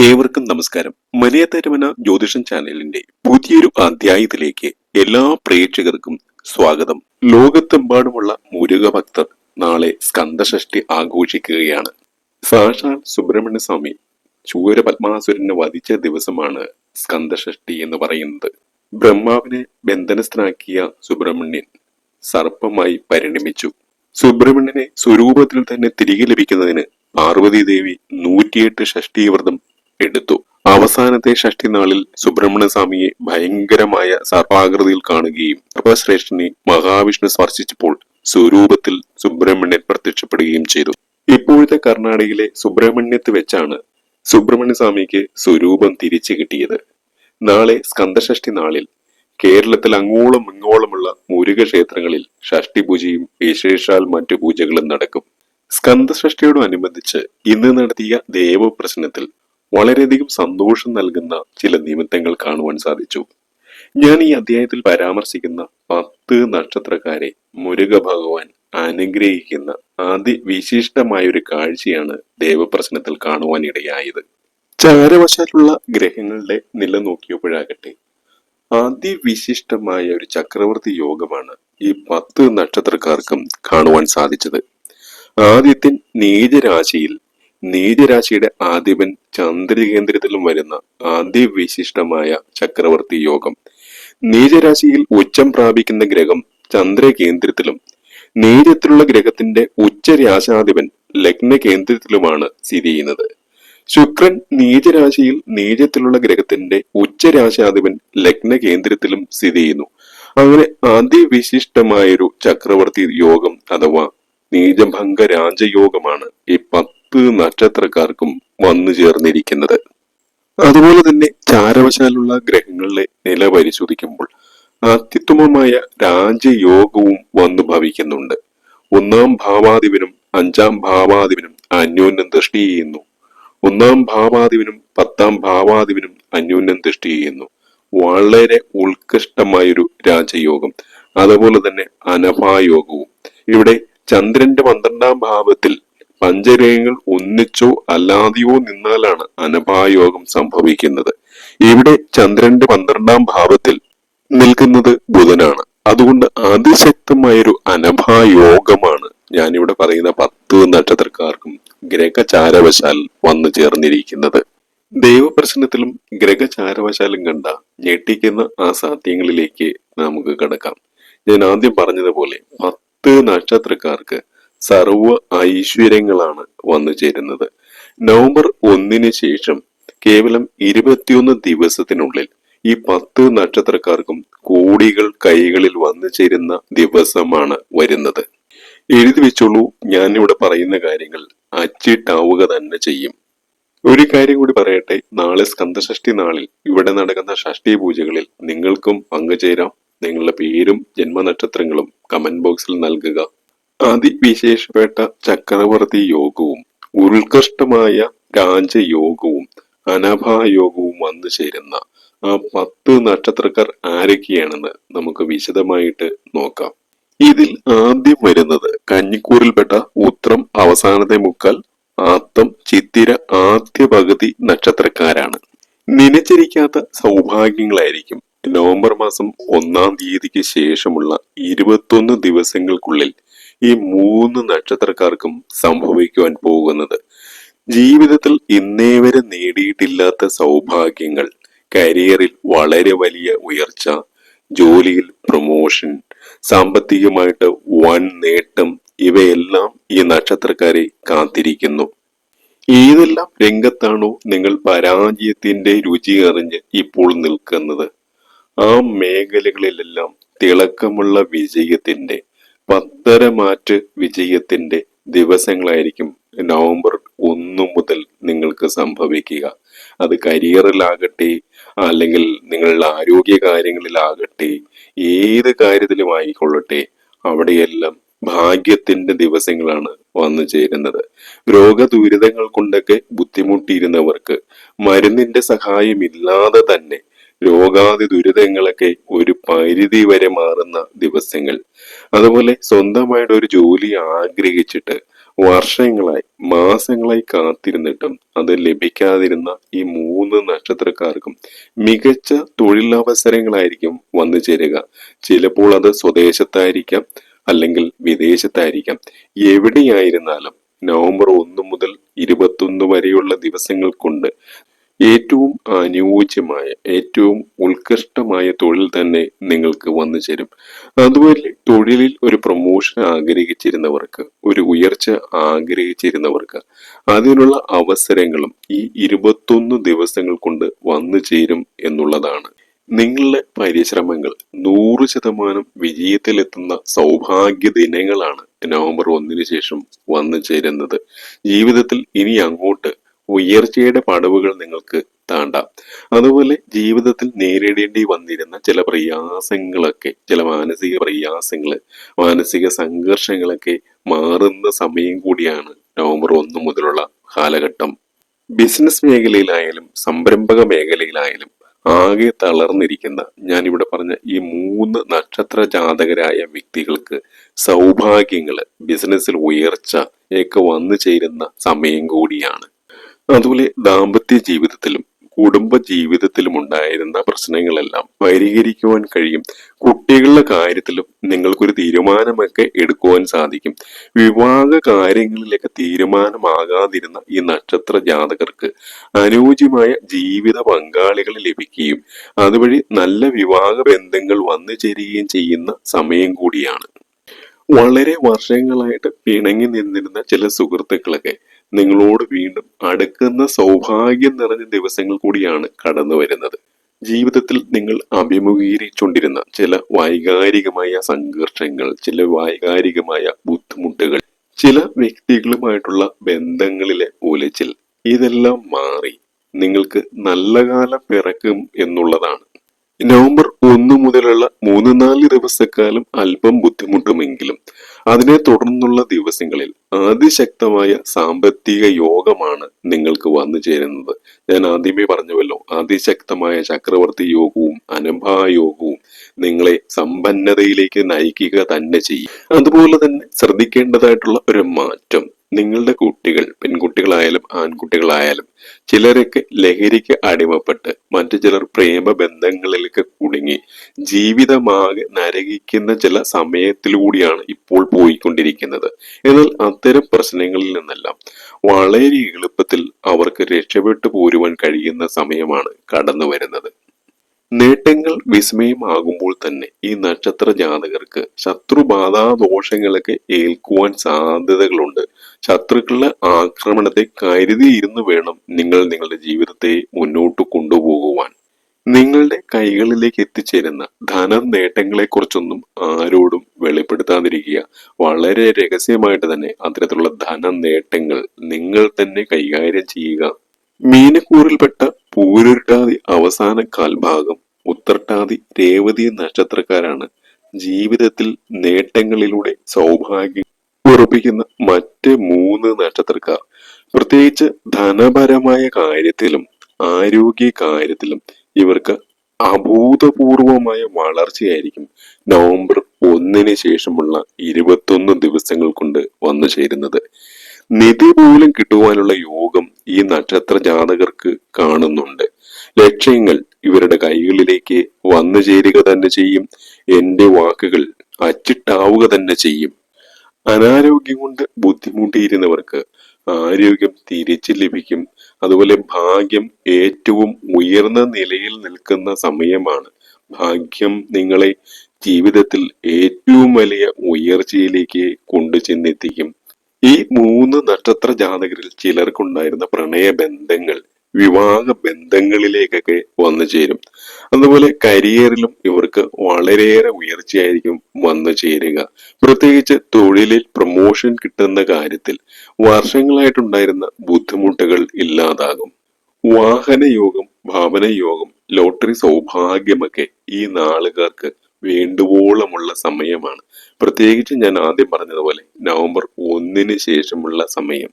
ഏവർക്കും നമസ്കാരം. മലയത്തരമന ജ്യോതിഷം ചാനലിന്റെ പുതിയൊരു അധ്യായത്തിലേക്ക് എല്ലാ പ്രേക്ഷകർക്കും സ്വാഗതം. ലോകത്തെമ്പാടുമുള്ള മുരുക ഭക്തർ നാളെ സ്കന്ദഷഷ്ടി ആഘോഷിക്കുകയാണ്. സാക്ഷാൽ സുബ്രഹ്മണ്യ സ്വാമി ചൂര പത്മാസുരനെ വധിച്ച ദിവസമാണ് സ്കന്ദഷഷ്ടി എന്ന് പറയുന്നത്. ബ്രഹ്മാവിനെ ബന്ധനസ്ഥനാക്കിയ സുബ്രഹ്മണ്യൻ സർപ്പമായി പരിണമിച്ചു. സുബ്രഹ്മണ്യനെ സ്വരൂപത്തിൽ തന്നെ തിരികെ ലഭിക്കുന്നതിന് പാർവതി ദേവി നൂറ്റിയെട്ട് ഷഷ്ടിവ്രതം എടുത്തു. അവസാനത്തെ ഷഷ്ടി നാളിൽ സുബ്രഹ്മണ്യ സ്വാമിയെ ഭയങ്കരമായ സർപ്പാകൃതിയിൽ കാണുകയും തപശ്രേഷ്ഠനെ മഹാവിഷ്ണു സ്പർശിച്ചപ്പോൾ സ്വരൂപത്തിൽ സുബ്രഹ്മണ്യൻ പ്രത്യക്ഷപ്പെടുകയും ചെയ്തു. ഇപ്പോഴത്തെ കർണാടകയിലെ സുബ്രഹ്മണ്യത്ത് വെച്ചാണ് സുബ്രഹ്മണ്യ സ്വാമിക്ക് സ്വരൂപം തിരിച്ചു കിട്ടിയത്. നാളെ സ്കന്ദഷഷ്ടി നാളിൽ കേരളത്തിൽ അങ്ങോളം ഇങ്ങോളമുള്ള മുരുക ക്ഷേത്രങ്ങളിൽ ഷഷ്ടി പൂജയും വിശേഷാൽ മറ്റു പൂജകളും നടക്കും. സ്കന്ദഷ്ടിയോടനുബന്ധിച്ച് ഇന്ന് നടത്തിയ ദേവപ്രശ്നത്തിൽ വളരെയധികം സന്തോഷം നൽകുന്ന ചില നിമിത്തങ്ങൾ കാണുവാൻ സാധിച്ചു. ഞാൻ ഈ അധ്യായത്തിൽ പരാമർശിക്കുന്ന പത്ത് നക്ഷത്രക്കാരെ മുരുക ഭഗവാൻ അനുഗ്രഹിക്കുന്ന അതിവിശിഷ്ടമായ ഒരു കാഴ്ചയാണ് ദേവപ്രശ്നത്തിൽ കാണുവാൻ ഇടയായത് ചാരവശാലുള്ള ഗ്രഹങ്ങളുടെ നില നോക്കിയപ്പോഴാകട്ടെ അതിവിശിഷ്ടമായ ഒരു ചക്രവർത്തി യോഗമാണ് ഈ പത്ത് നക്ഷത്രക്കാർക്കും കാണുവാൻ സാധിച്ചത്. ആദ്യത്തിൻ നീചരാശിയിൽ നീചരാശിയുടെ ആധിപൻ ചന്ദ്രകേന്ദ്രത്തിലും വരുന്ന അതിവിശിഷ്ടമായ ചക്രവർത്തി യോഗം. നീചരാശിയിൽ ഉച്ചം പ്രാപിക്കുന്ന ഗ്രഹം ചന്ദ്രകേന്ദ്രത്തിലും. നീചത്തിലുള്ള ഗ്രഹത്തിന്റെ ഉച്ചരാശാധിപൻ ലഗ്ന കേന്ദ്രത്തിലുമാണ് സ്ഥിതി ചെയ്യുന്നത്. ശുക്രൻ നീചരാശിയിൽ നീചത്തിലുള്ള ഗ്രഹത്തിന്റെ ഉച്ചരാശാധിപൻ ലഗ്ന കേന്ദ്രത്തിലും സ്ഥിതി ചെയ്യുന്നു. അങ്ങനെ അതിവിശിഷ്ടമായൊരു ചക്രവർത്തി യോഗം അഥവാ നീചഭംഗ രാജയോഗമാണ് ഈ പത്ത് നക്ഷത്രക്കാർക്കും വന്നു ചേർന്നിരിക്കുന്നത്. അതുപോലെ തന്നെ ചാരവശാലുള്ള ഗ്രഹങ്ങളിലെ നില പരിശോധിക്കുമ്പോൾ അത്യുത്തമമായ രാജയോഗവും വന്നു ഭവിക്കുന്നുണ്ട്. ഒന്നാം ഭാവാധിപനും അഞ്ചാം ഭാവാധിപനും അന്യോന്യം ദൃഷ്ടി ചെയ്യുന്നു. ഒന്നാം ഭാവാധിപനും പത്താം ഭാവാധിപനും അന്യോന്യം ദൃഷ്ടി ചെയ്യുന്നു. വളരെ ഉത്കൃഷ്ടമായൊരു രാജയോഗം. അതുപോലെ തന്നെ അനഭായോഗവും. ഇവിടെ ചന്ദ്രന്റെ പന്ത്രണ്ടാം ഭാവത്തിൽ പഞ്ചരേഖകൾ ഒന്നിച്ചോ അല്ലാതെയോ നിന്നാലാണ് അനഭായോഗം സംഭവിക്കുന്നത്. ഇവിടെ ചന്ദ്രന്റെ പന്ത്രണ്ടാം ഭാവത്തിൽ നിൽക്കുന്നത് ബുധനാണ്. അതുകൊണ്ട് അതിശക്തമായൊരു അനഭായോഗമാണ് ഞാനിവിടെ പറയുന്ന പത്ത് നക്ഷത്രക്കാർക്കും ഗ്രഹചാരവശാൽ വന്നു ചേർന്നിരിക്കുന്നത്. ദൈവപ്രശ്നത്തിലും ഗ്രഹചാരവശാലും കണ്ട ഞെട്ടിക്കുന്ന അസാധ്യങ്ങളിലേക്ക് നമുക്ക് കടക്കാം. ഞാൻ ആദ്യം പറഞ്ഞതുപോലെ പത്ത് നക്ഷത്രക്കാർക്ക് സർവ ഐശ്വര്യങ്ങളാണ് വന്നു ചേരുന്നത്. നവംബർ ഒന്നിന് ശേഷം കേവലം ഇരുപത്തിയൊന്ന് ദിവസത്തിനുള്ളിൽ ഈ പത്ത് നക്ഷത്രക്കാർക്കും കോടികൾ കൈകളിൽ വന്നു ചേരുന്ന ദിവസമാണ് വരുന്നത്. എഴുതി വെച്ചോളൂ ഞാൻ ഇവിടെ പറയുന്ന കാര്യങ്ങൾ അച്ചിട്ടാവുക തന്നെ ചെയ്യും. ഒരു കാര്യം കൂടി പറയട്ടെ നാളെ സ്കന്ധഷ്ഠി നാളിൽ ഇവിടെ നടക്കുന്ന ഷഷ്ടി പൂജകളിൽ നിങ്ങൾക്കും പങ്കുചേരാം. നിങ്ങളുടെ പേരും ജന്മനക്ഷത്രങ്ങളും കമന്റ് ബോക്സിൽ നൽകുക. അതിവിശേഷപ്പെട്ട ചക്രവർത്തി യോഗവും ഉത്കൃഷ്ടമായ രാജയോഗവും അനഭായോഗവും വന്നു ചേരുന്ന ആ പത്ത് നക്ഷത്രക്കാർ ആരൊക്കെയാണെന്ന് നമുക്ക് വിശദമായിട്ട് നോക്കാം. ഇതിൽ ആദ്യം വരുന്നത് കഞ്ഞിക്കൂറിൽപ്പെട്ട ഉത്രം അവസാനത്തെ മുക്കാൽ ആത്തം ചിത്തിര ആദ്യ പകുതി നക്ഷത്രക്കാരാണ്. നനച്ചിരിക്കാത്ത സൗഭാഗ്യങ്ങളായിരിക്കും. നവംബർ മാസം ഒന്നാം തീയതിക്ക് ശേഷമുള്ള ഇരുപത്തൊന്ന് ദിവസങ്ങൾക്കുള്ളിൽ ഈ മൂന്ന് നക്ഷത്രക്കാർക്കും സംഭവിക്കുവാൻ പോകുന്നത്. ജീവിതത്തിൽ ഇന്നേ വരെ നേടിയിട്ടില്ലാത്ത സൗഭാഗ്യങ്ങൾ കരിയറിൽ വളരെ വലിയ ഉയർച്ച ജോലിയിൽ പ്രൊമോഷൻ സാമ്പത്തികമായിട്ട് വൻ നേട്ടം ഇവയെല്ലാം ഈ നക്ഷത്രക്കാരെ കാത്തിരിക്കുന്നു. ഏതെല്ലാം രംഗത്താണോ നിങ്ങൾ പരാജയത്തിന്റെ രുചി അറിഞ്ഞ് ഇപ്പോൾ നിൽക്കുന്നത്? ആ മേഖലകളിലെല്ലാം തിളക്കമുള്ള വിജയത്തിന്റെ പത്തരമാറ്റ് വിജയത്തിന്റെ ദിവസങ്ങളായിരിക്കും നവംബർ ഒന്നു മുതൽ നിങ്ങൾക്ക് സംഭവിക്കുക. അത് കരിയറിലാകട്ടെ അല്ലെങ്കിൽ നിങ്ങളുടെ ആരോഗ്യ കാര്യങ്ങളിലാകട്ടെ ഏത് കാര്യത്തിലും ആയിക്കൊള്ളട്ടെ അവിടെയെല്ലാം ഭാഗ്യത്തിന്റെ ദിവസങ്ങളാണ് വന്നു ചേരുന്നത്. രോഗദുരിതങ്ങൾ കൊണ്ടൊക്കെ ബുദ്ധിമുട്ടിയിരുന്നവർക്ക് മരുന്നിന്റെ സഹായമില്ലാതെ തന്നെ രോഗാതി ദുരിതങ്ങളൊക്കെ ഒരു പരിധി വരെ മാറുന്ന ദിവസങ്ങൾ അതുപോലെ സ്വന്തമായിട്ട് ഒരു ജോലി ആഗ്രഹിച്ചിട്ട് വർഷങ്ങളായി മാസങ്ങളായി കാത്തിരുന്നിട്ടും അത് ലഭിക്കാതിരുന്ന ഈ മൂന്ന് നക്ഷത്രക്കാർക്കും മികച്ച തൊഴിലവസരങ്ങളായിരിക്കും വന്നു ചേരുക. ചിലപ്പോൾ അത് സ്വദേശത്തായിരിക്കാം അല്ലെങ്കിൽ വിദേശത്തായിരിക്കാം. എവിടെയായിരുന്നാലും നവംബർ ഒന്ന് മുതൽ ഇരുപത്തൊന്ന് വരെയുള്ള ദിവസങ്ങൾ കൊണ്ട് ഏറ്റവും അനുയോജ്യമായ ഏറ്റവും ഉത്കൃഷ്ടമായ തൊഴിൽ തന്നെ നിങ്ങൾക്ക് വന്നു ചേരും. അതുപോലെ തൊഴിലിൽ ഒരു പ്രൊമോഷൻ ആഗ്രഹിച്ചിരുന്നവർക്ക് ഒരു ഉയർച്ച ആഗ്രഹിച്ചിരുന്നവർക്ക് അതിനുള്ള അവസരങ്ങളും ഈ ഇരുപത്തൊന്ന് ദിവസങ്ങൾ കൊണ്ട് വന്നു ചേരും എന്നുള്ളതാണ്. നിങ്ങളുടെ പരിശ്രമങ്ങൾ നൂറ് ശതമാനം വിജയത്തിലെത്തുന്ന സൗഭാഗ്യ ദിനങ്ങളാണ് നവംബർ ഒന്നിന് ശേഷം വന്നു ചേരുന്നത്. ജീവിതത്തിൽ ഇനി അങ്ങോട്ട് ഉയർച്ചയുടെ പടവുകൾ നിങ്ങൾക്ക് താണ്ടാം. അതുപോലെ ജീവിതത്തിൽ നേരിടേണ്ടി വന്നിരുന്ന ചില പ്രയാസങ്ങളൊക്കെ ചില മാനസിക പ്രയാസങ്ങൾ മാനസിക സംഘർഷങ്ങളൊക്കെ മാറുന്ന സമയം കൂടിയാണ് നവംബർ ഒന്ന് മുതലുള്ള കാലഘട്ടം. ബിസിനസ് മേഖലയിലായാലും സംരംഭക മേഖലയിലായാലും ആകെ തളർന്നിരിക്കുന്ന ഞാൻ ഇവിടെ പറഞ്ഞ ഈ മൂന്ന് നക്ഷത്ര ജാതകരായ വ്യക്തികൾക്ക് സൗഭാഗ്യങ്ങൾ ബിസിനസ്സിൽ ഉയർച്ച ഒക്കെ വന്നു ചേരുന്ന സമയം കൂടിയാണ്. അതുപോലെ ദാമ്പത്യ ജീവിതത്തിലും കുടുംബ ജീവിതത്തിലും ഉണ്ടായിരുന്ന പ്രശ്നങ്ങളെല്ലാം പരിഹരിക്കുവാൻ കഴിയും. കുട്ടികളുടെ കാര്യത്തിലും നിങ്ങൾക്കൊരു തീരുമാനമൊക്കെ എടുക്കുവാൻ സാധിക്കും. വിവാഹ കാര്യങ്ങളിലൊക്കെ തീരുമാനമാകാതിരുന്ന ഈ നക്ഷത്ര ജാതകർക്ക് അനുയോജ്യമായ ജീവിത പങ്കാളികൾ ലഭിക്കുകയും അതുവഴി നല്ല വിവാഹ ബന്ധങ്ങൾ വന്നു ചേരുകയും ചെയ്യുന്ന സമയം കൂടിയാണ്. വളരെ വർഷങ്ങളായിട്ട് പിണങ്ങി നിന്നിരുന്ന ചില സുഹൃത്തുക്കളൊക്കെ നിങ്ങളോട് വീണ്ടും അടുക്കുന്ന സൗഭാഗ്യം നിറഞ്ഞ ദിവസങ്ങൾ കൂടിയാണ് കടന്നു വരുന്നത്. ജീവിതത്തിൽ നിങ്ങൾ അഭിമുഖീകരിച്ചുകൊണ്ടിരുന്ന ചില വൈകാരികമായ സംഘർഷങ്ങൾ ചില വൈകാരികമായ ബുദ്ധിമുട്ടുകൾ ചില വ്യക്തികളുമായിട്ടുള്ള ബന്ധങ്ങളിലെ ഉലച്ചിൽ ഇതെല്ലാം മാറി നിങ്ങൾക്ക് നല്ല കാലം പിറക്കും എന്നുള്ളതാണ്. നവംബർ ഒന്ന് മുതലുള്ള മൂന്ന് നാല് ദിവസക്കാലം അല്പം ബുദ്ധിമുട്ടുമെങ്കിലും അതിനെ തുടർന്നുള്ള ദിവസങ്ങളിൽ അതിശക്തമായ സാമ്പത്തിക യോഗമാണ് നിങ്ങൾക്ക് വന്നു ചേരുന്നത്. ഞാൻ ആദ്യമേ പറഞ്ഞുവല്ലോ അതിശക്തമായ ചക്രവർത്തി യോഗവും അനഭായോഗവും നിങ്ങളെ സമ്പന്നതയിലേക്ക് നയിക്കുക തന്നെ ചെയ്യും. അതുപോലെ തന്നെ ശ്രദ്ധിക്കേണ്ടതായിട്ടുള്ള ഒരു മാറ്റം നിങ്ങളുടെ കുട്ടികൾ പെൺകുട്ടികളായാലും ആൺകുട്ടികളായാലും ചിലരൊക്കെ ലഹരിക്ക് അടിമപ്പെട്ട് മറ്റു ചിലർ പ്രേമ ബന്ധങ്ങളിലേക്ക് കുടുങ്ങി ജീവിതമാകെ നരകിക്കുന്ന ചില സമയത്തിലൂടെയാണ് ഇപ്പോൾ പോയിക്കൊണ്ടിരിക്കുന്നത്. എന്നാൽ അത്തരം പ്രശ്നങ്ങളിൽ നിന്നെല്ലാം വളരെ എളുപ്പത്തിൽ അവർക്ക് രക്ഷപ്പെട്ടു പോരുവാൻ കഴിയുന്ന സമയമാണ് കടന്നു വരുന്നത്. നേട്ടങ്ങൾ വിസ്മയമാകുമ്പോൾ തന്നെ ഈ നക്ഷത്ര ജാതകർക്ക് ശത്രുബാധാ ദോഷങ്ങളൊക്കെ ഏൽക്കുവാൻ സാധ്യതകളുണ്ട്. ശത്രുക്കളുടെ ആക്രമണത്തെ കരുതിയിരുന്നു വേണം നിങ്ങൾ നിങ്ങളുടെ ജീവിതത്തെ മുന്നോട്ട് കൊണ്ടുപോകുവാൻ. നിങ്ങളുടെ കൈകളിലേക്ക് എത്തിച്ചേരുന്ന ധനം നേട്ടങ്ങളെ കുറിച്ചൊന്നും ആരോടും വെളിപ്പെടുത്താതിരിക്കുക. വളരെ രഹസ്യമായിട്ട് തന്നെ അത്തരത്തിലുള്ള ധന നേട്ടങ്ങൾ നിങ്ങൾ തന്നെ കൈകാര്യം ചെയ്യുക. മീനക്കൂറിൽപ്പെട്ട പൂരുരുട്ടാതി അവസാന കാൽഭാഗം ഉത്തർട്ടാതി രേവതി നക്ഷത്രക്കാരാണ് ജീവിതത്തിൽ നേട്ടങ്ങളിലൂടെ സൗഭാഗ്യം ഉറപ്പിക്കുന്ന മറ്റ് മൂന്ന് നക്ഷത്രക്കാർ. പ്രത്യേകിച്ച് ധനപരമായ കാര്യത്തിലും ആരോഗ്യ കാര്യത്തിലും ഇവർക്ക് അഭൂതപൂർവമായ വളർച്ചയായിരിക്കും. നവംബർ ഒന്നിന് ശേഷമുള്ള ഇരുപത്തൊന്ന് ദിവസങ്ങൾ കൊണ്ട് വന്നു ചേരുന്നത്. നിധി പോലും കിട്ടുവാനുള്ള യോഗം ഈ നക്ഷത്ര ജാതകർക്ക് കാണുന്നുണ്ട്. ലക്ഷ്യങ്ങൾ ഇവരുടെ കൈകളിലേക്ക് വന്നു ചേരുക തന്നെ ചെയ്യും. എന്റെ വാക്കുകൾ അച്ചിട്ടാവുക തന്നെ ചെയ്യും. അനാരോഗ്യം കൊണ്ട് ബുദ്ധിമുട്ടിയിരുന്നവർക്ക് ആരോഗ്യം തിരിച്ചു ലഭിക്കും. അതുപോലെ ഭാഗ്യം ഏറ്റവും ഉയർന്ന നിലയിൽ നിൽക്കുന്ന സമയമാണ്. ഭാഗ്യം നിങ്ങളെ ജീവിതത്തിൽ ഏറ്റവും വലിയ ഉയർച്ചയിലേക്ക് കൊണ്ടു ചെന്നെത്തിക്കും. ഈ മൂന്ന് നക്ഷത്ര ജാതകരിൽ ചിലർക്കുണ്ടായിരുന്ന പ്രണയ ബന്ധങ്ങൾ വിവാഹ ബന്ധങ്ങളിലേക്കൊക്കെ വന്നു ചേരും. അതുപോലെ കരിയറിലും ഇവർക്ക് വളരെയേറെ ഉയർച്ചയായിരിക്കും വന്നു ചേരുക. പ്രത്യേകിച്ച് തൊഴിലിൽ പ്രൊമോഷൻ കിട്ടുന്ന കാര്യത്തിൽ വർഷങ്ങളായിട്ടുണ്ടായിരുന്ന ബുദ്ധിമുട്ടുകൾ ഇല്ലാതാകും. വാഹന യോഗം യോഗം ലോട്ടറി സൗഭാഗ്യമൊക്കെ ഈ നാളുകാർക്ക് വേണ്ടുവോളമുള്ള സമയമാണ്. പ്രത്യേകിച്ച് ഞാൻ ആദ്യം പറഞ്ഞതുപോലെ നവംബർ ഒന്നിന് ശേഷമുള്ള സമയം.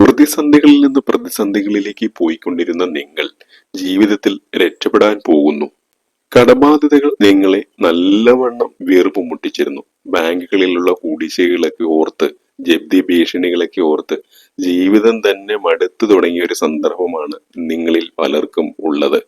പ്രതിസന്ധികളിൽ നിന്ന് പ്രതിസന്ധികളിലേക്ക് പോയിക്കൊണ്ടിരുന്ന നിങ്ങൾ ജീവിതത്തിൽ രക്ഷപ്പെടാൻ പോകുന്നു. കടബാധ്യതകൾ നിങ്ങളെ നല്ലവണ്ണം വീർപ്പ് മുട്ടിച്ചിരുന്നു. ബാങ്കുകളിലുള്ള കൂടിശ്ശേകളൊക്കെ ഓർത്ത് ജപ്തി ഭീഷണികളൊക്കെ ഓർത്ത് ജീവിതം തന്നെ മടുത്തു തുടങ്ങിയ ഒരു സന്ദർഭമാണ് നിങ്ങളിൽ പലർക്കും ഉള്ളത്.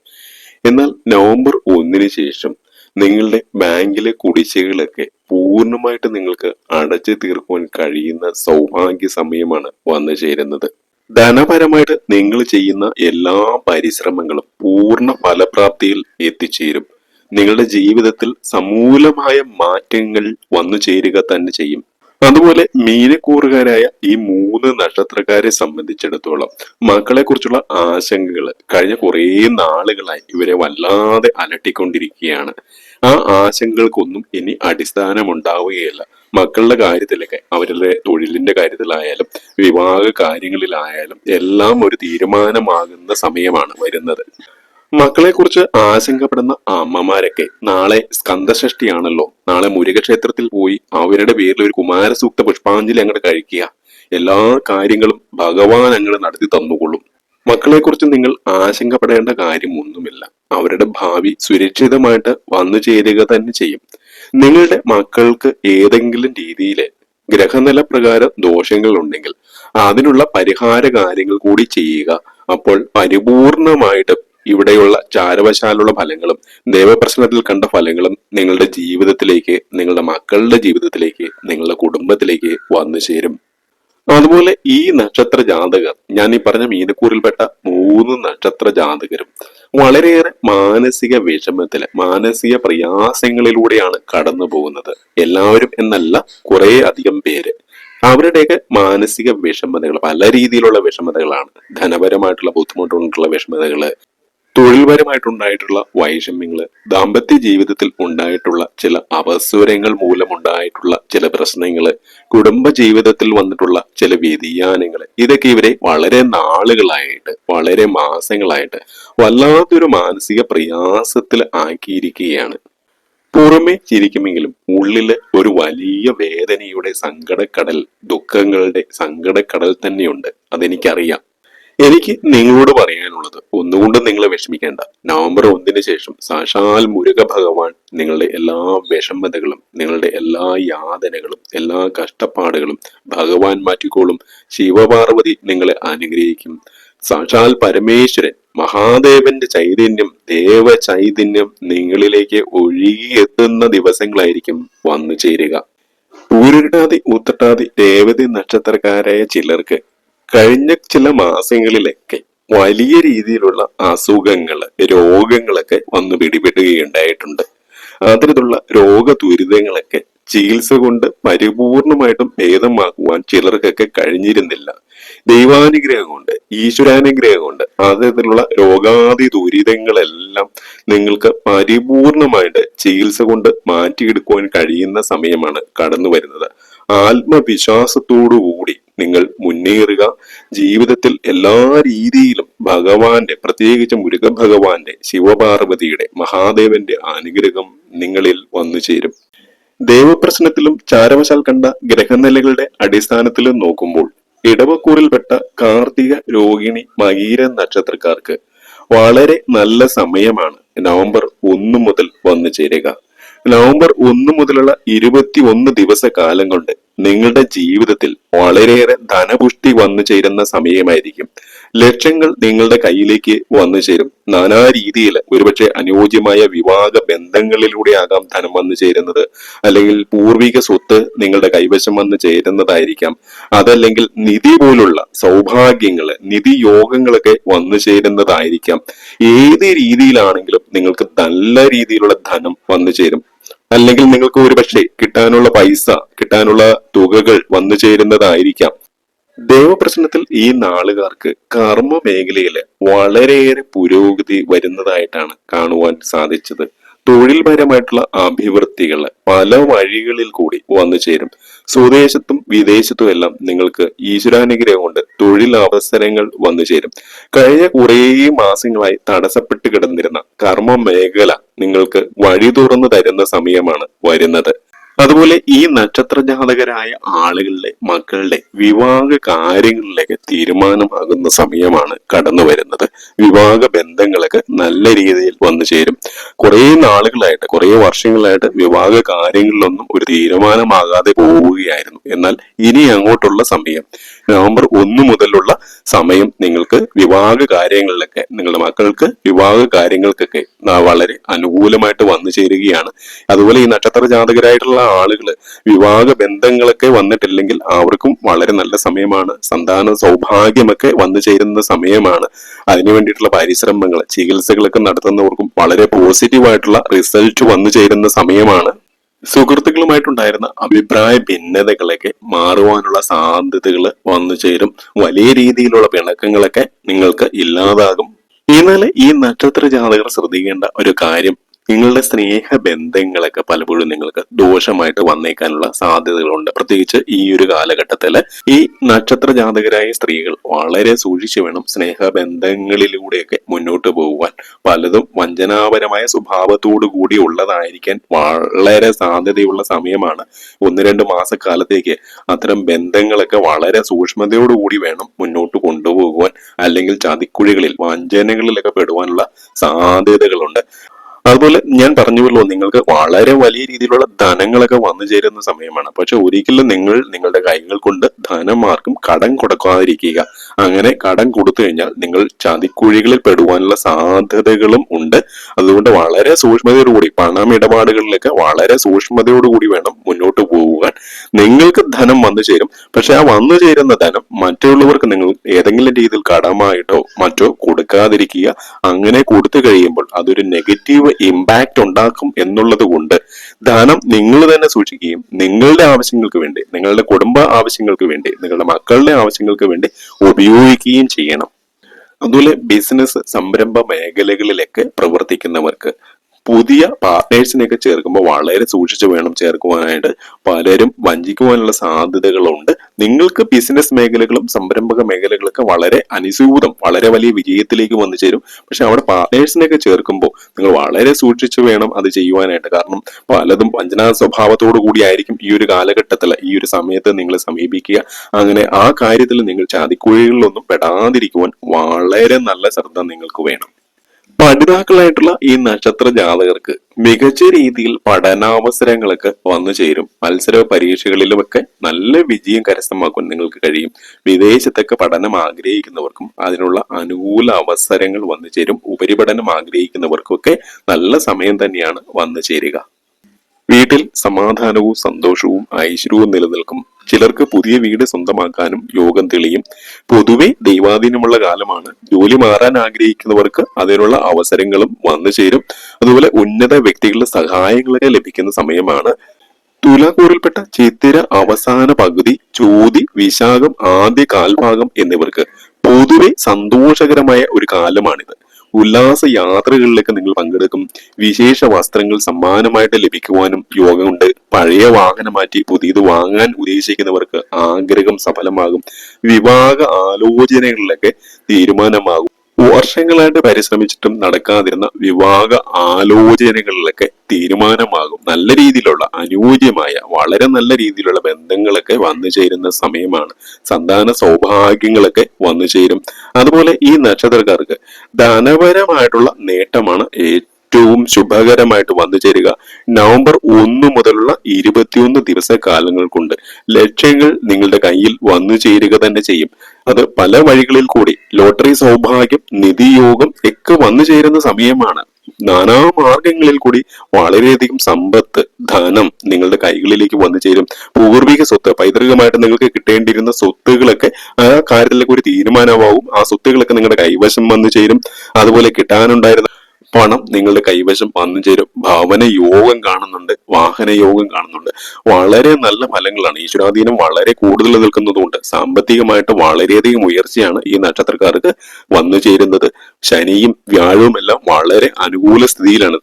എന്നാൽ നവംബർ ഒന്നിന് ശേഷം നിങ്ങളുടെ ബാങ്കിലെ കുടിശ്ശികളൊക്കെ പൂർണമായിട്ട് നിങ്ങൾക്ക് അടച്ചു തീർക്കുവാൻ കഴിയുന്ന സൗഭാഗ്യ സമയമാണ് വന്നു ചേരുന്നത്. ധനപരമായിട്ട് നിങ്ങൾ ചെയ്യുന്ന എല്ലാ പരിശ്രമങ്ങളും പൂർണ ഫലപ്രാപ്തിയിൽ എത്തിച്ചേരും. നിങ്ങളുടെ ജീവിതത്തിൽ സമൂലമായ മാറ്റങ്ങൾ വന്നു ചേരുക തന്നെ ചെയ്യും. അതുപോലെ മീനക്കൂറുകാരായ ഈ മൂന്ന് നക്ഷത്രക്കാരെ സംബന്ധിച്ചിടത്തോളം മക്കളെ കുറിച്ചുള്ള ആശങ്കകൾ കഴിഞ്ഞ കുറേ നാളുകളായി ഇവരെ വല്ലാതെ അലട്ടിക്കൊണ്ടിരിക്കുകയാണ്. ആ ആശങ്കകൾക്കൊന്നും ഇനി അടിസ്ഥാനമുണ്ടാവുകയില്ല. മക്കളുടെ കാര്യത്തിലൊക്കെ അവരുടെ തൊഴിലിന്റെ കാര്യത്തിലായാലും വിവാഹ കാര്യങ്ങളിലായാലും എല്ലാം ഒരു തീരുമാനമാകുന്ന സമയമാണ് വരുന്നത്. മക്കളെ കുറിച്ച് ആശങ്കപ്പെടുന്ന അമ്മമാരൊക്കെ നാളെ സ്കന്ദഷഷ്ടിയാണല്ലോ നാളെ മുരുകക്ഷേത്രത്തിൽ പോയി അവരുടെ പേരിൽ ഒരു കുമാരസൂക്ത പുഷ്പാഞ്ജലി അങ്ങോട്ട് കഴിക്കുക. എല്ലാ കാര്യങ്ങളും ഭഗവാൻ അങ്ങോട്ട് നടത്തി തന്നുകൊള്ളും. മക്കളെ കുറിച്ച് നിങ്ങൾ ആശങ്കപ്പെടേണ്ട കാര്യമൊന്നുമില്ല. അവരുടെ ഭാവി സുരക്ഷിതമായിട്ട് വന്നു ചേരുക തന്നെ ചെയ്യും. നിങ്ങളുടെ മക്കൾക്ക് ഏതെങ്കിലും രീതിയിൽ ഗ്രഹനില പ്രകാരം ദോഷങ്ങൾ ഉണ്ടെങ്കിൽ അതിനുള്ള പരിഹാര കാര്യങ്ങൾ കൂടി ചെയ്യുക. അപ്പോൾ പരിപൂർണമായിട്ട് ഇവിടെയുള്ള ചാരവശാലുള്ള ഫലങ്ങളും ദൈവപ്രശ്നത്തിൽ കണ്ട ഫലങ്ങളും നിങ്ങളുടെ ജീവിതത്തിലേക്ക് നിങ്ങളുടെ മക്കളുടെ ജീവിതത്തിലേക്ക് നിങ്ങളുടെ കുടുംബത്തിലേക്ക് വന്നു ചേരും. അതുപോലെ ഈ നക്ഷത്ര ജാതകർ ഞാൻ ഈ പറഞ്ഞ മീനക്കൂറിൽപ്പെട്ട മൂന്ന് നക്ഷത്ര ജാതകരും വളരെയേറെ മാനസിക വിഷമത്തിൽ മാനസിക പ്രയാസങ്ങളിലൂടെയാണ് കടന്നു പോകുന്നത്. എല്ലാവരും എന്നല്ല കുറെ അധികം പേര്. അവരുടെയൊക്കെ മാനസിക വിഷമതകൾ പല രീതിയിലുള്ള വിഷമതകളാണ്. ധനപരമായിട്ടുള്ള ബുദ്ധിമുട്ടുകൊണ്ടുള്ള വിഷമതകൾ തൊഴിൽപരമായിട്ടുണ്ടായിട്ടുള്ള വൈഷമ്യങ്ങൾ ദാമ്പത്യ ജീവിതത്തിൽ ഉണ്ടായിട്ടുള്ള ചില അവസരങ്ങൾ മൂലമുണ്ടായിട്ടുള്ള ചില പ്രശ്നങ്ങൾ കുടുംബ ജീവിതത്തിൽ വന്നിട്ടുള്ള ചില വ്യതിയാനങ്ങൾ ഇതൊക്കെ ഇവരെ വളരെ നാളുകളായിട്ട് വളരെ മാസങ്ങളായിട്ട് വല്ലാത്തൊരു മാനസിക പ്രയാസത്തിൽ ആക്കിയിരിക്കുകയാണ്. പുറമെ ചിരിക്കുമെങ്കിലും ഉള്ളിൽ ഒരു വലിയ വേദനയുടെ സങ്കടക്കടൽ ദുഃഖങ്ങളുടെ സങ്കടക്കടൽ തന്നെയുണ്ട് അതെനിക്കറിയാം. എനിക്ക് നിങ്ങളോട് പറയാനുള്ളത് ഒന്നുകൊണ്ടും നിങ്ങളെ വിഷമിക്കേണ്ട. നവംബർ ഒന്നിന് ശേഷം സാക്ഷാൽ മുരുക ഭഗവാൻ നിങ്ങളുടെ എല്ലാ വിഷമതകളും നിങ്ങളുടെ എല്ലാ യാതനകളും എല്ലാ കഷ്ടപ്പാടുകളും ഭഗവാൻ മാറ്റിക്കോളും. ശിവപാർവതി നിങ്ങളെ അനുഗ്രഹിക്കും. സാക്ഷാൽ പരമേശ്വരൻ മഹാദേവന്റെ ചൈതന്യം ദേവ ചൈതന്യം നിങ്ങളിലേക്ക് ഒഴുകിയെത്തുന്ന ദിവസങ്ങളായിരിക്കും വന്നു ചേരുക. പൂരുരുട്ടാതി ഉത്തട്ടാതി രേവതി നക്ഷത്രക്കാരായ ചിലർക്ക് കഴിഞ്ഞ ചില മാസങ്ങളിലൊക്കെ വലിയ രീതിയിലുള്ള അസുഖങ്ങൾ രോഗങ്ങളൊക്കെ വന്നു പിടിപെടുകയുണ്ടായിട്ടുണ്ട്. അത്തരത്തിലുള്ള രോഗ ദുരിതങ്ങളൊക്കെ ചികിത്സ കൊണ്ട് പരിപൂർണമായിട്ടും ഭേദമാക്കുവാൻ ചിലർക്കൊക്കെ കഴിഞ്ഞിരുന്നില്ല. ദൈവാനുഗ്രഹം കൊണ്ട് ഈശ്വരാനുഗ്രഹം കൊണ്ട് അത്തരത്തിലുള്ള രോഗാതി ദുരിതങ്ങളെല്ലാം നിങ്ങൾക്ക് പരിപൂർണമായിട്ട് ചികിത്സ കൊണ്ട് മാറ്റിയെടുക്കുവാൻ കഴിയുന്ന സമയമാണ് കടന്നു വരുന്നത് ആത്മവിശ്വാസത്തോടുകൂടി നിങ്ങൾ മുന്നേറുക. ജീവിതത്തിൽ എല്ലാ രീതിയിലും ഭഗവാന്റെ പ്രത്യേകിച്ച് മുരുക ഭഗവാന്റെ ശിവപാർവതിയുടെ മഹാദേവന്റെ അനുഗ്രഹം നിങ്ങളിൽ വന്നു ചേരും. ദേവപ്രശ്നത്തിലും ചാരവശാൽ കണ്ട ഗ്രഹനിലകളുടെ അടിസ്ഥാനത്തിലും നോക്കുമ്പോൾ ഇടവക്കൂറിൽപ്പെട്ട കാർത്തിക രോഹിണി മകീര നക്ഷത്രക്കാർക്ക് വളരെ നല്ല സമയമാണ് നവംബർ ഒന്ന് മുതൽ വന്നു ചേരുക. നവംബർ ഒന്ന് മുതലുള്ള ഇരുപത്തി ഒന്ന് ദിവസ കാലം കൊണ്ട് നിങ്ങളുടെ ജീവിതത്തിൽ വളരെയേറെ ധനപുഷ്ടി വന്നു ചേരുന്ന സമയമായിരിക്കും. ലക്ഷ്യങ്ങൾ നിങ്ങളുടെ കയ്യിലേക്ക് വന്നു ചേരും. നാനാ രീതിയിൽ ഒരുപക്ഷെ അനുയോജ്യമായ വിവാഹ ബന്ധങ്ങളിലൂടെയാകാം ധനം വന്നു ചേരുന്നത്. അല്ലെങ്കിൽ പൂർവിക സ്വത്ത് നിങ്ങളുടെ കൈവശം വന്നു ചേരുന്നതായിരിക്കാം. അതല്ലെങ്കിൽ നിധി പോലുള്ള സൗഭാഗ്യങ്ങൾ നിധി യോഗങ്ങളൊക്കെ വന്നു ചേരുന്നതായിരിക്കാം. ഏത് രീതിയിലാണെങ്കിലും നിങ്ങൾക്ക് നല്ല രീതിയിലുള്ള ധനം വന്നു ചേരും. അല്ലെങ്കിൽ നിങ്ങൾക്ക് ഒരു പക്ഷേ കിട്ടാനുള്ള പൈസ കിട്ടാനുള്ള തുകകൾ വന്നു ചേരുന്നതായിരിക്കാം. ദേവപ്രശ്നത്തിൽ ഈ നാളുകാർക്ക് കർമ്മ മേഖലയിൽ വളരെയേറെ പുരോഗതി വരുന്നതായിട്ടാണ് കാണുവാൻ സാധിച്ചത്. തൊഴിൽപരമായിട്ടുള്ള അഭിവൃദ്ധികൾ പല വഴികളിൽ കൂടി വന്നു ചേരും. സ്വദേശത്തും വിദേശത്തും എല്ലാം നിങ്ങൾക്ക് ഈശ്വരാനുഗ്രഹം കൊണ്ട് തൊഴിൽ അവസരങ്ങൾ വന്നു ചേരും. കഴിഞ്ഞ കുറേ മാസങ്ങളായി തടസ്സപ്പെട്ട് കിടന്നിരുന്ന കർമ്മ മേഖല നിങ്ങൾക്ക് വഴി തുറന്നു തരുന്ന സമയമാണ് വരുന്നത്. അതുപോലെ ഈ നക്ഷത്ര ജാതകരായ ആളുകളുടെ മക്കളുടെ വിവാഹ കാര്യങ്ങളിലേക്ക് തീരുമാനമാകുന്ന സമയമാണ് കടന്നു വരുന്നത്. വിവാഹ ബന്ധങ്ങളൊക്കെ നല്ല രീതിയിൽ വന്നു ചേരും. കുറെ നാളുകളായിട്ട് കുറെ വർഷങ്ങളായിട്ട് വിവാഹ കാര്യങ്ങളിലൊന്നും ഒരു തീരുമാനമാകാതെ പോവുകയായിരുന്നു. എന്നാൽ ഇനി അങ്ങോട്ടുള്ള സമയം. നവംബർ ഒന്ന് മുതലുള്ള സമയം നിങ്ങൾക്ക് വിവാഹ കാര്യങ്ങളിലൊക്കെ നിങ്ങളുടെ മക്കൾക്ക് വിവാഹ കാര്യങ്ങൾക്കൊക്കെ വളരെ അനുകൂലമായിട്ട് വന്നു ചേരുകയാണ്. അതുപോലെ ഈ നക്ഷത്ര ജാതകരായിട്ടുള്ള ആളുകൾ വിവാഹ ബന്ധങ്ങളൊക്കെ വന്നിട്ടില്ലെങ്കിൽ അവർക്കും വളരെ നല്ല സമയമാണ്. സന്താന സൗഭാഗ്യമൊക്കെ വന്നു ചേരുന്ന സമയമാണ്. അതിനു വേണ്ടിയിട്ടുള്ള പരിശ്രമങ്ങൾ ചികിത്സകളൊക്കെ നടത്തുന്നവർക്കും വളരെ പോസിറ്റീവായിട്ടുള്ള റിസൾട്ട് വന്നു ചേരുന്ന സമയമാണ്. സുഹൃത്തുക്കളുമായിട്ടുണ്ടായിരുന്ന അഭിപ്രായ ഭിന്നതകളൊക്കെ മാറുവാനുള്ള സാധ്യതകൾ വന്നു ചേരും. വലിയ രീതിയിലുള്ള പിണക്കങ്ങളൊക്കെ നിങ്ങൾക്ക് ഇല്ലാതാകും. എന്നാൽ ഈ നക്ഷത്ര ജാതകർ ശ്രദ്ധിക്കേണ്ട ഒരു കാര്യം നിങ്ങളുടെ സ്നേഹ ബന്ധങ്ങളൊക്കെ പലപ്പോഴും നിങ്ങൾക്ക് ദോഷമായിട്ട് വന്നേക്കാനുള്ള സാധ്യതകളുണ്ട്. പ്രത്യേകിച്ച് ഈ ഒരു കാലഘട്ടത്തിൽ ഈ നക്ഷത്ര ജാതകരായ സ്ത്രീകൾ വളരെ സൂക്ഷിച്ചു വേണം സ്നേഹ ബന്ധങ്ങളിലൂടെയൊക്കെ മുന്നോട്ട് പോകുവാൻ. പലതും വഞ്ചനാപരമായ സ്വഭാവത്തോടു കൂടി ഉള്ളതായിരിക്കാൻ വളരെ സാധ്യതയുള്ള സമയമാണ്. ഒന്ന് രണ്ട് മാസക്കാലത്തേക്ക് അത്തരം ബന്ധങ്ങളൊക്കെ വളരെ സൂക്ഷ്മതയോടുകൂടി വേണം മുന്നോട്ട് കൊണ്ടുപോകുവാൻ. അല്ലെങ്കിൽ ചതിക്കുഴികളിൽ വഞ്ചനകളിലൊക്കെ പെടുവാനുള്ള സാധ്യതകളുണ്ട്. അതുപോലെ ഞാൻ പറഞ്ഞുവല്ലോ നിങ്ങൾക്ക് വളരെ വലിയ രീതിയിലുള്ള ധനങ്ങളൊക്കെ വന്നു ചേരുന്ന സമയമാണ്. പക്ഷെ ഒരിക്കലും നിങ്ങൾ നിങ്ങളുടെ കൈകൾ കൊണ്ട് ധനം ആർക്കും കടം കൊടുക്കാതിരിക്കുക. അങ്ങനെ കടം കൊടുത്തു കഴിഞ്ഞാൽ നിങ്ങൾ ചതിക്കുഴികളിൽ പെടുവാനുള്ള സാധ്യതകളും ഉണ്ട്. അതുകൊണ്ട് വളരെ സൂക്ഷ്മതയോടുകൂടി പണമിടപാടുകളിലൊക്കെ വളരെ സൂക്ഷ്മതയോടുകൂടി വേണം മുന്നോട്ട് പോകുവാൻ നിങ്ങൾക്ക് ധനം വന്നു ചേരും. പക്ഷെ ആ വന്നു ചേരുന്ന ധനം മറ്റുള്ളവർക്ക് നിങ്ങൾ ഏതെങ്കിലും രീതിയിൽ കടമായിട്ടോ മറ്റോ കൊടുക്കാതിരിക്കുക. അങ്ങനെ കൊടുത്തു കഴിയുമ്പോൾ അതൊരു നെഗറ്റീവ് ഇമ്പാക്റ്റ് ഉണ്ടാക്കും എന്നുള്ളത് കൊണ്ട് ധനം നിങ്ങൾ തന്നെ സൂക്ഷിക്കുകയും നിങ്ങളുടെ ആവശ്യങ്ങൾക്ക് വേണ്ടി നിങ്ങളുടെ കുടുംബ ആവശ്യങ്ങൾക്ക് വേണ്ടി നിങ്ങളുടെ മക്കളുടെ ആവശ്യങ്ങൾക്ക് വേണ്ടി ഉപയോഗിക്കുകയും ചെയ്യണം. അതുപോലെ ബിസിനസ് സംരംഭ മേഖലകളിലൊക്കെ പ്രവർത്തിക്കുന്നവർക്ക് പുതിയ പാർട്ട്നേഴ്സിനെയൊക്കെ ചേർക്കുമ്പോൾ വളരെ സൂക്ഷിച്ചു വേണം ചേർക്കുവാനായിട്ട്. പലരും വഞ്ചിക്കുവാനുള്ള സാധ്യതകളുണ്ട്. നിങ്ങൾക്ക് ബിസിനസ് മേഖലകളും സംരംഭക മേഖലകളൊക്കെ വളരെ അനുസൂതം വളരെ വലിയ വിജയത്തിലേക്ക് വന്നു ചേരും. പക്ഷെ അവിടെ പാർട്ട്നേഴ്സിനെയൊക്കെ ചേർക്കുമ്പോൾ നിങ്ങൾ വളരെ സൂക്ഷിച്ചു വേണം അത് ചെയ്യുവാനായിട്ട്. കാരണം പലതും വഞ്ചനാ സ്വഭാവത്തോടു കൂടിയായിരിക്കും ഈ ഒരു കാലഘട്ടത്തിൽ ഈ ഒരു സമയത്ത് നിങ്ങൾ സമീപിക്കുക. അങ്ങനെ ആ കാര്യത്തിൽ നിങ്ങൾ ചാതിക്കുഴികളിലൊന്നും പെടാതിരിക്കുവാൻ വളരെ നല്ല ശ്രദ്ധ നിങ്ങൾക്ക് വേണം. പഠിതാക്കളായിട്ടുള്ള ഈ നക്ഷത്ര ജാതകർക്ക് മികച്ച രീതിയിൽ പഠനാവസരങ്ങളൊക്കെ വന്നു ചേരും. മത്സര പരീക്ഷകളിലുമൊക്കെ നല്ല വിജയം കരസ്ഥമാക്കാൻ നിങ്ങൾക്ക് കഴിയും. വിദേശത്തൊക്കെ പഠനം ആഗ്രഹിക്കുന്നവർക്കും അതിനുള്ള അനുകൂല അവസരങ്ങൾ വന്നു ചേരും. ഉപരിപഠനം ആഗ്രഹിക്കുന്നവർക്കൊക്കെ നല്ല സമയം തന്നെയാണ് വന്നു ചേരുക. വീട്ടിൽ സമാധാനവും സന്തോഷവും ഐശ്വര്യവും നിലനിൽക്കും. ചിലർക്ക് പുതിയ വീട് സ്വന്തമാക്കാനും യോഗം തെളിയും. പൊതുവെ ദൈവാധീനമുള്ള കാലമാണ്. ജോലി മാറാൻ ആഗ്രഹിക്കുന്നവർക്ക് അതിനുള്ള അവസരങ്ങളും വന്നു ചേരും. അതുപോലെ ഉന്നത വ്യക്തികളുടെ സഹായങ്ങളൊക്കെ ലഭിക്കുന്ന സമയമാണ്. തുലാക്കൂറിൽപ്പെട്ട ചിത്തിര അവസാന പകുതി ചോതി വിശാഖം ആദ്യ കാൽഭാഗം എന്നിവർക്ക് പൊതുവെ സന്തോഷകരമായ ഒരു കാലമാണിത്. ഉല്ലാസ യാത്രകളിലേക്ക് നിങ്ങൾ പങ്കെടുക്കും. വിശേഷ വസ്ത്രങ്ങൾ സമ്മാനമായിട്ട് ലഭിക്കുവാനും യോഗമുണ്ട്. പഴയ വാഹനം മാറ്റി പുതിയത് വാങ്ങാൻ ഉദ്ദേശിക്കുന്നവർക്ക് ആഗ്രഹം സഫലമാകും. വിവാഹ ആലോചനകളിലൊക്കെ തീരുമാനമാകും. വർഷങ്ങളായിട്ട് പരിശ്രമിച്ചിട്ടും നടക്കാതിരുന്ന വിവാഹ ആലോചനകളിലൊക്കെ തീരുമാനമാകും. നല്ല രീതിയിലുള്ള അനുയോജ്യമായ വളരെ നല്ല രീതിയിലുള്ള ബന്ധങ്ങളൊക്കെ വന്നു ചേരുന്ന സമയമാണ്. സന്താന സൗഭാഗ്യങ്ങളൊക്കെ വന്നു ചേരും. അതുപോലെ ഈ നക്ഷത്രക്കാർക്ക് ധനപരമായിട്ടുള്ള നേട്ടമാണ് ഏറ്റവും ശുഭകരമായിട്ട് വന്നു ചേരുക. നവംബർ ഒന്ന് മുതലുള്ള ഇരുപത്തിയൊന്ന് ദിവസ കാലങ്ങൾ കൊണ്ട് ലക്ഷ്യങ്ങൾ നിങ്ങളുടെ കയ്യിൽ വന്നു ചേരുക തന്നെ ചെയ്യും. അത് പല വഴികളിൽ കൂടി. ലോട്ടറി സൗഭാഗ്യം നിധിയോഗം ഒക്കെ വന്നു ചേരുന്ന സമയമാണ്. നാനാ മാർഗങ്ങളിൽ കൂടി വളരെയധികം സമ്പത്ത് ധനം നിങ്ങളുടെ കൈകളിലേക്ക് വന്നു ചേരും. പൂർവിക സ്വത്ത് പൈതൃകമായിട്ട് നിങ്ങൾക്ക് കിട്ടേണ്ടിയിരുന്ന സ്വത്തുകളൊക്കെ ആ കാര്യത്തിലേക്ക് ഒരു തീരുമാനമാവും. ആ സ്വത്തുകളൊക്കെ നിങ്ങളുടെ കൈവശം വന്നു ചേരും. അതുപോലെ കിട്ടാനുണ്ടായിരുന്ന പണം നിങ്ങളുടെ കൈവശം വന്നു ചേരും. ഭവന യോഗം കാണുന്നുണ്ട് വാഹന യോഗം കാണുന്നുണ്ട്. വളരെ നല്ല ഫലങ്ങളാണ്. ഈശ്വരാധീനം വളരെ കൂടുതൽ നിൽക്കുന്നതുകൊണ്ട് സാമ്പത്തികമായിട്ട് വളരെയധികം ഉയർച്ചയാണ് ഈ നക്ഷത്രക്കാർക്ക് വന്നു ചേരുന്നത്. ശനിയും വ്യാഴവും എല്ലാം വളരെ അനുകൂല സ്ഥിതിയിലാണ്.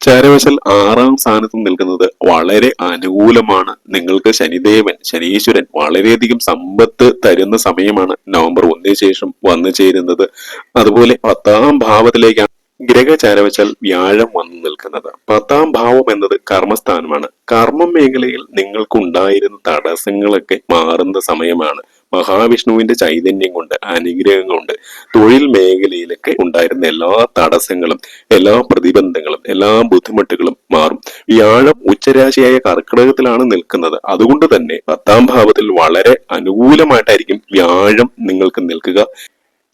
ചാരവശൽ ആറാം സ്ഥാനത്ത് നിൽക്കുന്നത് വളരെ അനുകൂലമാണ്. നിങ്ങൾക്ക് ശനിദേവൻ ശനീശ്വരൻ വളരെയധികം സമ്പത്ത് തരുന്ന സമയമാണ് നവംബർ ഒന്നിന് ശേഷം വന്നു ചേരുന്നത്. അതുപോലെ പത്താം ഭാവത്തിലേക്കാണ് ഗ്രഹചാരവച്ചാൽ വ്യാഴം വന്നു നിൽക്കുന്നത്. പത്താം ഭാവം എന്നത് കർമ്മസ്ഥാനമാണ്. കർമ്മ മേഖലയിൽ നിങ്ങൾക്കുണ്ടായിരുന്ന തടസ്സങ്ങളൊക്കെ മാറുന്ന സമയമാണ്. മഹാവിഷ്ണുവിന്റെ ചൈതന്യം കൊണ്ട് അനുഗ്രഹം കൊണ്ട് തൊഴിൽ മേഖലയിലൊക്കെ ഉണ്ടായിരുന്ന എല്ലാ തടസ്സങ്ങളും എല്ലാ പ്രതിബന്ധങ്ങളും എല്ലാ ബുദ്ധിമുട്ടുകളും മാറും. വ്യാഴം ഉച്ചരാശിയായ കർക്കിടകത്തിലാണ് നിൽക്കുന്നത്. അതുകൊണ്ട് തന്നെ പത്താം ഭാവത്തിൽ വളരെ അനുകൂലമായിട്ടായിരിക്കും വ്യാഴം നിങ്ങൾക്ക് നിൽക്കുക.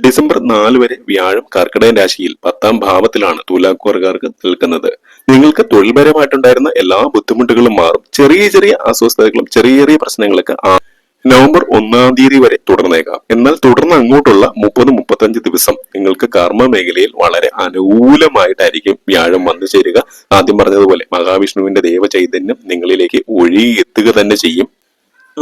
ഡിസംബർ നാല് വരെ വ്യാഴം കർക്കിടക രാശിയിൽ പത്താം ഭാവത്തിലാണ് തുലാക്കൂറുകാർക്ക് നിൽക്കുന്നത്. നിങ്ങൾക്ക് തൊഴിൽപരമായിട്ടുണ്ടായിരുന്ന എല്ലാ ബുദ്ധിമുട്ടുകളും മാറും. ചെറിയ ചെറിയ അസ്വസ്ഥതകളും ചെറിയ ചെറിയ പ്രശ്നങ്ങളൊക്കെ നവംബർ ഒന്നാം തീയതി വരെ തുടർന്നേക്കാം. എന്നാൽ തുടർന്ന് അങ്ങോട്ടുള്ള മുപ്പത് മുപ്പത്തഞ്ച് ദിവസം നിങ്ങൾക്ക് കർമ്മ മേഖലയിൽ വളരെ അനുകൂലമായിട്ടായിരിക്കും വ്യാഴം വന്നു ചേരുക. ആദ്യം പറഞ്ഞതുപോലെ മഹാവിഷ്ണുവിന്റെ ദേവചൈതന്യം നിങ്ങളിലേക്ക് ഒഴുകിയെത്തുക തന്നെ ചെയ്യും.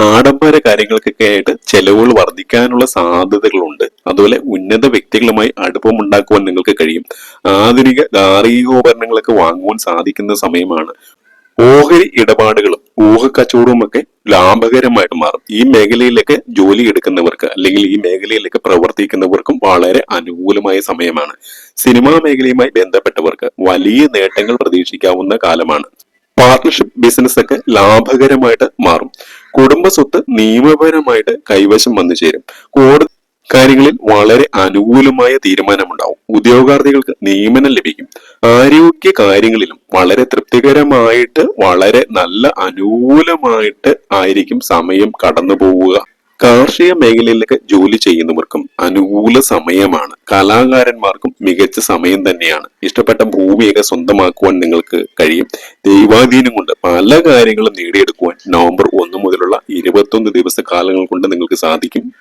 ആഡംബര കാര്യങ്ങൾക്കൊക്കെ ആയിട്ട് ചെലവുകൾ വർദ്ധിക്കാനുള്ള സാധ്യതകളുണ്ട്. അതുപോലെ ഉന്നത വ്യക്തികളുമായി അടുപ്പം ഉണ്ടാക്കുവാൻ നിങ്ങൾക്ക് കഴിയും. ആധുനിക ഗാർഹികോപകരണങ്ങളൊക്കെ വാങ്ങുവാൻ സാധിക്കുന്ന സമയമാണ്. ഓഹരി ഇടപാടുകളും ഊഹക്കച്ചവടവും ഒക്കെ ലാഭകരമായിട്ട് മാറും. ഈ മേഖലയിലൊക്കെ ജോലി എടുക്കുന്നവർക്ക് അല്ലെങ്കിൽ ഈ മേഖലയിലൊക്കെ പ്രവർത്തിക്കുന്നവർക്കും വളരെ അനുകൂലമായ സമയമാണ്. സിനിമാ മേഖലയുമായി ബന്ധപ്പെട്ടവർക്ക് വലിയ നേട്ടങ്ങൾ പ്രതീക്ഷിക്കാവുന്ന കാലമാണ്. പാർട്ണർഷിപ്പ് ബിസിനസ് ഒക്കെ ലാഭകരമായിട്ട് മാറും. കുടുംബ സ്വത്ത് നിയമപരമായിട്ട് കൈവശം വന്നു ചേരും. കോടതി കാര്യങ്ങളിൽ വളരെ അനുകൂലമായ തീരുമാനമുണ്ടാവും. ഉദ്യോഗാർത്ഥികൾക്ക് നിയമനം ലഭിക്കും. ആരോഗ്യ കാര്യങ്ങളിലും വളരെ തൃപ്തികരമായിട്ട് വളരെ നല്ല അനുകൂലമായിട്ട് ആയിരിക്കും സമയം കടന്നു പോവുക കാർഷിക മേഖലയിലൊക്കെ ജോലി ചെയ്യുന്നവർക്കും അനുകൂല സമയമാണ്. കലാകാരന്മാർക്കും മികച്ച സമയം തന്നെയാണ്. ഇഷ്ടപ്പെട്ട ഭൂമിയൊക്കെ സ്വന്തമാക്കുവാൻ നിങ്ങൾക്ക് കഴിയും. ദൈവാധീനം കൊണ്ട് പല കാര്യങ്ങളും നേടിയെടുക്കുവാൻ നവംബർ ഒന്ന് മുതലുള്ള ഇരുപത്തൊന്ന് ദിവസ കാലങ്ങൾ കൊണ്ട് നിങ്ങൾക്ക് സാധിക്കും.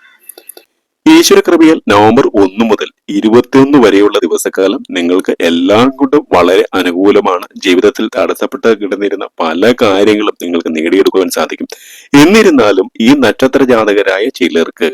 ഈശ്വര കൃപയാൽ നവംബർ ഒന്ന് മുതൽ ഇരുപത്തിയൊന്ന് വരെയുള്ള ദിവസക്കാലം നിങ്ങൾക്ക് എല്ലാം കൊണ്ടും വളരെ അനുകൂലമാണ്. ജീവിതത്തിൽ തടസ്സപ്പെട്ട് കിടന്നിരുന്ന പല കാര്യങ്ങളും നിങ്ങൾക്ക് നേടിയെടുക്കുവാൻ സാധിക്കും. എന്നിരുന്നാലും ഈ നക്ഷത്ര ജാതകരായ ചിലർക്ക്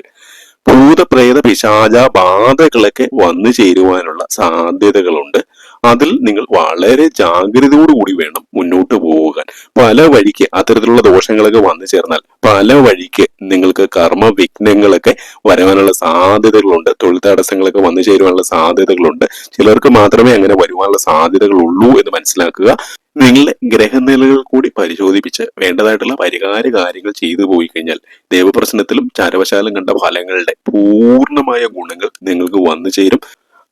ഭൂതപ്രേത പിശാചാബാധകളൊക്കെ വന്നു ചേരുവാനുള്ള സാധ്യതകളുണ്ട്. അതിൽ നിങ്ങൾ വളരെ ജാഗ്രതയോടുകൂടി വേണം മുന്നോട്ട് പോകാൻ. പല വഴിക്ക് അത്തരത്തിലുള്ള ദോഷങ്ങളൊക്കെ വന്നു ചേർന്നാൽ പല വഴിക്ക് നിങ്ങൾക്ക് കർമ്മ വിഘ്നങ്ങളൊക്കെ വരാനുള്ള സാധ്യതകളുണ്ട്. തൊഴിൽ തടസ്സങ്ങളൊക്കെ വന്നു ചേരുവാനുള്ള സാധ്യതകളുണ്ട്. ചിലർക്ക് മാത്രമേ അങ്ങനെ വരുവാനുള്ള സാധ്യതകളുള്ളൂ എന്ന് മനസ്സിലാക്കുക. നിങ്ങളുടെ ഗ്രഹനിലകൾ കൂടി പരിശോധിപ്പിച്ച് വേണ്ടതായിട്ടുള്ള പരിഹാര കാര്യങ്ങൾ ചെയ്തു പോയി കഴിഞ്ഞാൽ ദേവപ്രശ്നത്തിലും ചാരവശാലം കണ്ട ഫലങ്ങളുടെ പൂർണമായ ഗുണങ്ങൾ നിങ്ങൾക്ക് വന്നു ചേരും.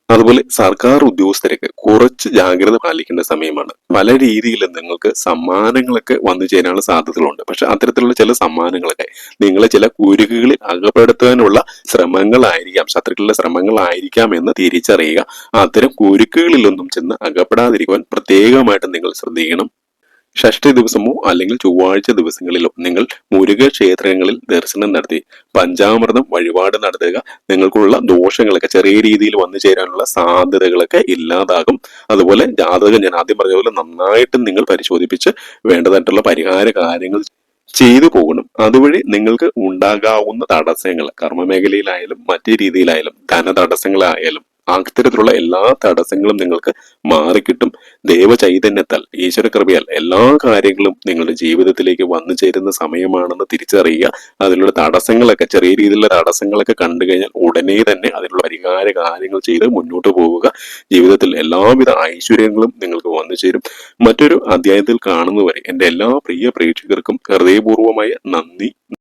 അതുപോലെ സർക്കാർ ഉദ്യോഗസ്ഥരൊക്കെ കുറച്ച് ജാഗ്രത പാലിക്കേണ്ട സമയമാണ്. പല രീതിയിൽ നിങ്ങൾക്ക് സമ്മാനങ്ങളൊക്കെ വന്നു ചേരാനുള്ള സാധ്യതകളുണ്ട്. പക്ഷെ അത്തരത്തിലുള്ള ചില സമ്മാനങ്ങളൊക്കെ നിങ്ങളെ ചില കുരുക്കുകളിൽ അകപ്പെടുത്താനുള്ള ശ്രമങ്ങളായിരിക്കാം ശത്രുക്കളുടെ ശ്രമങ്ങളായിരിക്കാം എന്ന് തിരിച്ചറിയുക. അത്തരം കുരുക്കുകളിലൊന്നും ചെന്ന് അകപ്പെടാതിരിക്കുവാൻ പ്രത്യേകമായിട്ട് നിങ്ങൾ ശ്രദ്ധിക്കണം. ഷഷ്ടി ദിവസമോ അല്ലെങ്കിൽ ചൊവ്വാഴ്ച ദിവസങ്ങളിലോ നിങ്ങൾ മുരുക ക്ഷേത്രങ്ങളിൽ ദർശനം നടത്തി. പഞ്ചാമൃതം വഴിപാട് നടത്തുക. നിങ്ങൾക്കുള്ള ദോഷങ്ങളൊക്കെ ചെറിയ രീതിയിൽ വന്നു ചേരാനുള്ള സാധ്യതകളൊക്കെ ഇല്ലാതാകും. അതുപോലെ ജാതകം ഞാൻ ആദ്യം പറഞ്ഞ പോലെ നന്നായിട്ട് നിങ്ങൾ പരിശോധിപ്പിച്ച് വേണ്ടതായിട്ടുള്ള പരിഹാര കാര്യങ്ങൾ ചെയ്തു പോകണം. അതുവഴി നിങ്ങൾക്ക് ഉണ്ടാകാവുന്ന തടസ്സങ്ങൾ കർമ്മമേഖലയിലായാലും മറ്റു രീതിയിലായാലും ധന തടസ്സങ്ങളായാലും അത്തരത്തിലുള്ള എല്ലാ തടസ്സങ്ങളും നിങ്ങൾക്ക് മാറിക്കിട്ടും. ദൈവചൈതന്യത്താൽ ഈശ്വര കൃപയാൽ എല്ലാ കാര്യങ്ങളും നിങ്ങളുടെ ജീവിതത്തിലേക്ക് വന്നു ചേരുന്ന സമയമാണെന്ന് തിരിച്ചറിയുക. അതിലുള്ള തടസ്സങ്ങളൊക്കെ ചെറിയ രീതിയിലുള്ള തടസ്സങ്ങളൊക്കെ കണ്ടു കഴിഞ്ഞാൽ ഉടനെ തന്നെ അതിനുള്ള പരിഹാര കാര്യങ്ങൾ ചെയ്ത് മുന്നോട്ട് പോവുക ജീവിതത്തിൽ എല്ലാവിധ ഐശ്വര്യങ്ങളും നിങ്ങൾക്ക് വന്നു ചേരും. മറ്റൊരു അധ്യായത്തിൽ കാണുന്നവരെ എന്റെ എല്ലാ പ്രിയ പ്രേക്ഷകർക്കും ഹൃദയപൂർവമായ നന്ദി.